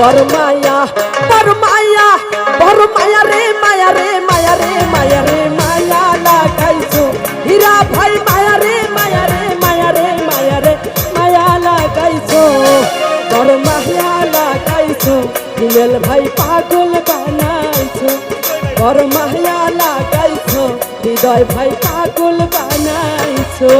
বড় মায়া বড় মায়া বড় মায়া রে মায়া রে মায়া রে মায়া রে, মায়া লাগাইছো হীরা ভাই, মায়া রে মায়া রে মায়া রে মায়া রে, মায়া লাগাইছো বড় মায়া লাগাইছো হিমেল ভাই পাগল বানাইছো। বড় মায়া লাগাইছো হৃদয় ভাই পাগল বানাইছো।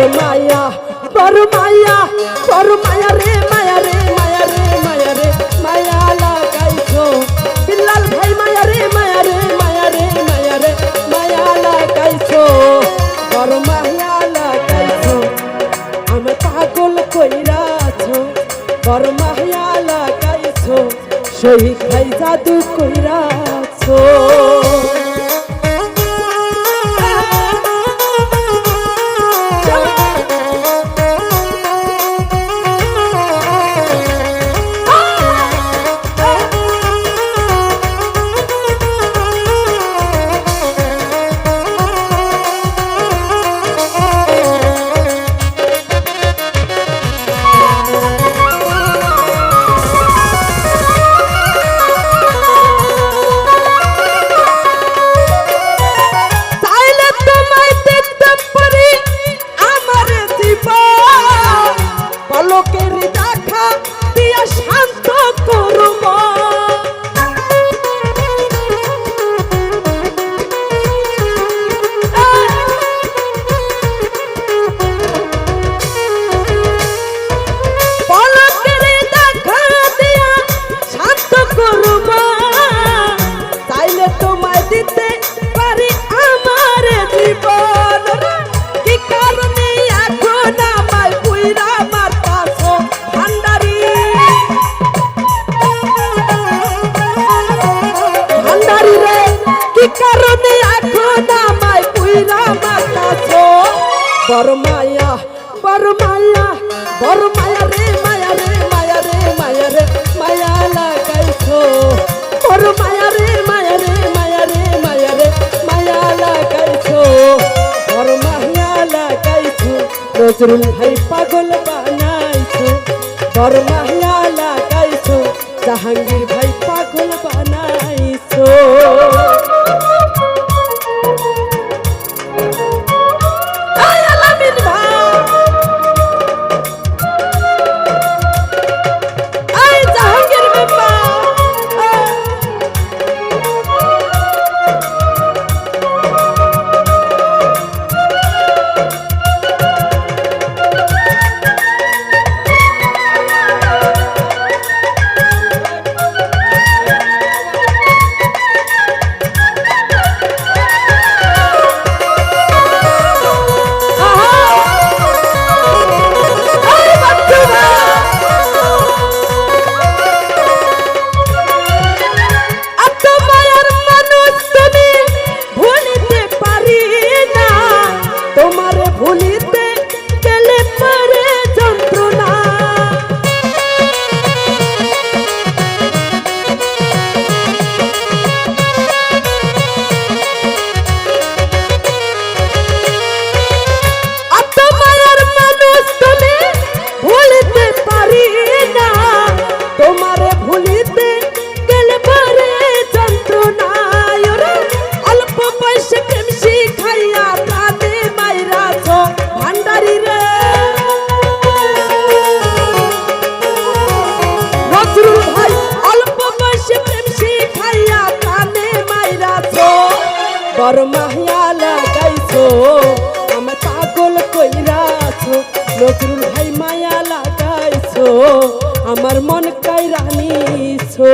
বড় মায়া বড় মায়া বড় মায়া রে মায়া রে মায়া রে মায়া রে মায়া লাগাইছো বিল্লাল ভাই মায়া রে মায়া রে মায়া রে মায়া রে মায়া লাগাইছো বড় মায়া লাগাইছো আমি পাগল কইরাছো বড় মায়া লাগাইছো শহীদ ভাই জাদু কইরাছো বড় মায়া বড় মায়া বড় মায়া রে মায়া রে মায়া রে মায়া রে, মায়া লাগাইছো। বড় মায়া রে মায়া রে মায়া রে মায়া রে, মায়া লাগাইছো। বড় মায়া লাগাইছো, নজরুল ভাই পাগল বানাইছো। বড় মায়া লাগাইছো, জাহাঙ্গীর ভাই মাহিয়া লাগাইছো আমার পাগল কইরাছো নজরুল ভাই মায়া লাগাইছো আমার মন কাইরানিছো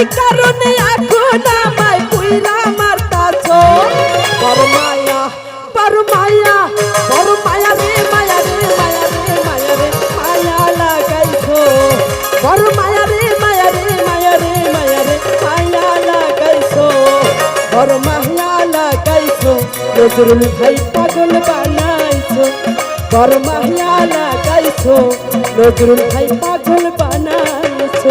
কি কারণে এখন আমায় বুইলা মারতাছ। বড় মায়া বড় মায়া বড় মায়া রে মায়া রে মায়া রে মায়া রে, মায়া লাগাইছ। বড় মায়া রে মায়া রে মায়া রে মায়া রে, মায়া লাগাইছ। বড় মায়া লাগাইছ, নজরুল ভাই পাগল বানাইছ। বড় মায়া লাগাইছ, নজরুল ভাই পাগল বানাইছ।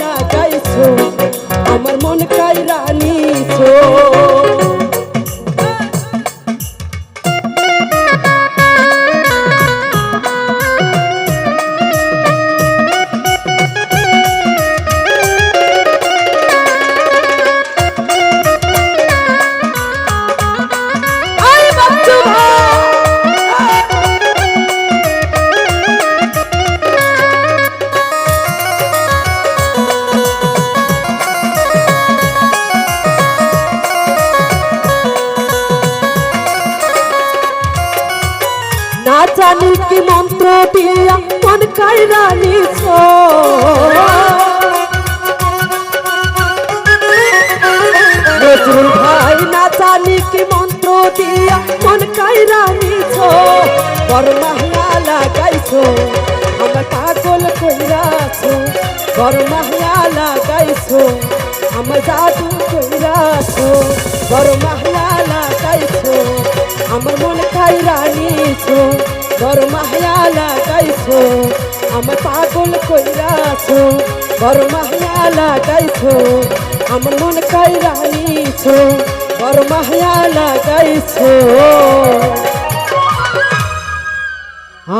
না যাইছো আমার মন কাইরা নিছো। ভক্তি মন্ত্র দিয়া মন কায়রা নিছ নজরুল ভাই না জানি কি মন্ত্র দিয়া মন কায়রা নিছ করমাহা লাগাইছ, আমার পাগল কইরাছ করমাহা লাগাইছ, আমার জাদু কইরাছ করমাহা লাগাইছ, আমার মন খাই রানীছো বড় মাহিয়া লাগাইছো আমার পাগল কইরাছো বড় মাহিয়া লাগাইছো আমার মন খাইরা নিছো। বড় মাহিয়া লাগাইছো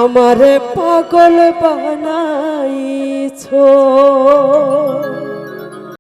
আমারে পাগল বানাইছো।